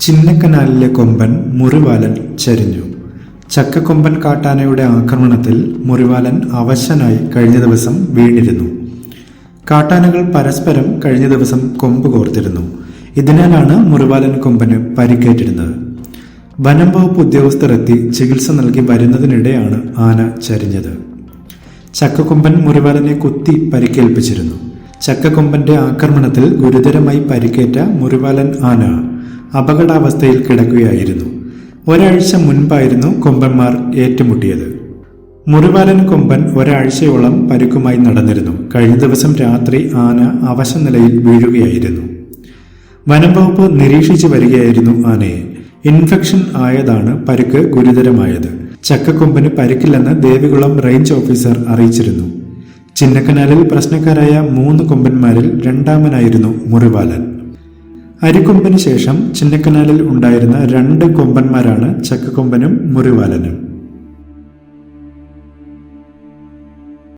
ചിന്നക്കനാലിലെ കൊമ്പൻ മുറിവാലൻ ചരിഞ്ഞു. ചക്കക്കൊമ്പൻ കാട്ടാനയുടെ ആക്രമണത്തിൽ മുറിവാലൻ അവശനായി കഴിഞ്ഞ ദിവസം വീണിരുന്നു. കാട്ടാനകൾ പരസ്പരം കഴിഞ്ഞ ദിവസം കൊമ്പ് കോർത്തിരുന്നു. ഇതിനാലാണ് മുറിവാലൻ കൊമ്പന് പരിക്കേറ്റിരുന്നത്. വനം വകുപ്പ് ഉദ്യോഗസ്ഥർ എത്തി ചികിത്സ നൽകി വരുന്നതിനിടെയാണ് ആന ചരിഞ്ഞത്. ചക്കക്കൊമ്പൻ മുറിവാലനെ കുത്തി പരിക്കേൽപ്പിച്ചിരുന്നു. ചക്കക്കൊമ്പന്റെ ആക്രമണത്തിൽ ഗുരുതരമായി പരിക്കേറ്റ മുറിവാലൻ ആന അപകടാവസ്ഥയിൽ കിടക്കുകയായിരുന്നു. ഒരാഴ്ച മുൻപായിരുന്നു കൊമ്പന്മാർ ഏറ്റുമുട്ടിയത്. മുറിവാലൻ കൊമ്പൻ ഒരാഴ്ചയോളം പരുക്കുമായി നടന്നിരുന്നു. കഴിഞ്ഞ ദിവസം രാത്രി ആന അവശനിലയിൽ വീഴുകയായിരുന്നു. വനംവകുപ്പ് നിരീക്ഷിച്ചു വരികയായിരുന്നു ആനയെ. ഇൻഫെക്ഷൻ ആയതാണ് പരുക്ക് ഗുരുതരമായത്. ചക്കക്കൊമ്പന് പരുക്കില്ലെന്ന് ദേവികുളം റേഞ്ച് ഓഫീസർ അറിയിച്ചിരുന്നു. ചിന്നക്കനാലിൽ പ്രശ്നക്കാരായ മൂന്ന് കൊമ്പന്മാരിൽ രണ്ടാമനായിരുന്നു മുറിവാലൻ. അരിക്കൊമ്പന് ശേഷം ചിന്നക്കനാലിൽ ഉണ്ടായിരുന്ന രണ്ട് കൊമ്പന്മാരാണ് ചക്കക്കൊമ്പനും മുറിവാലനും.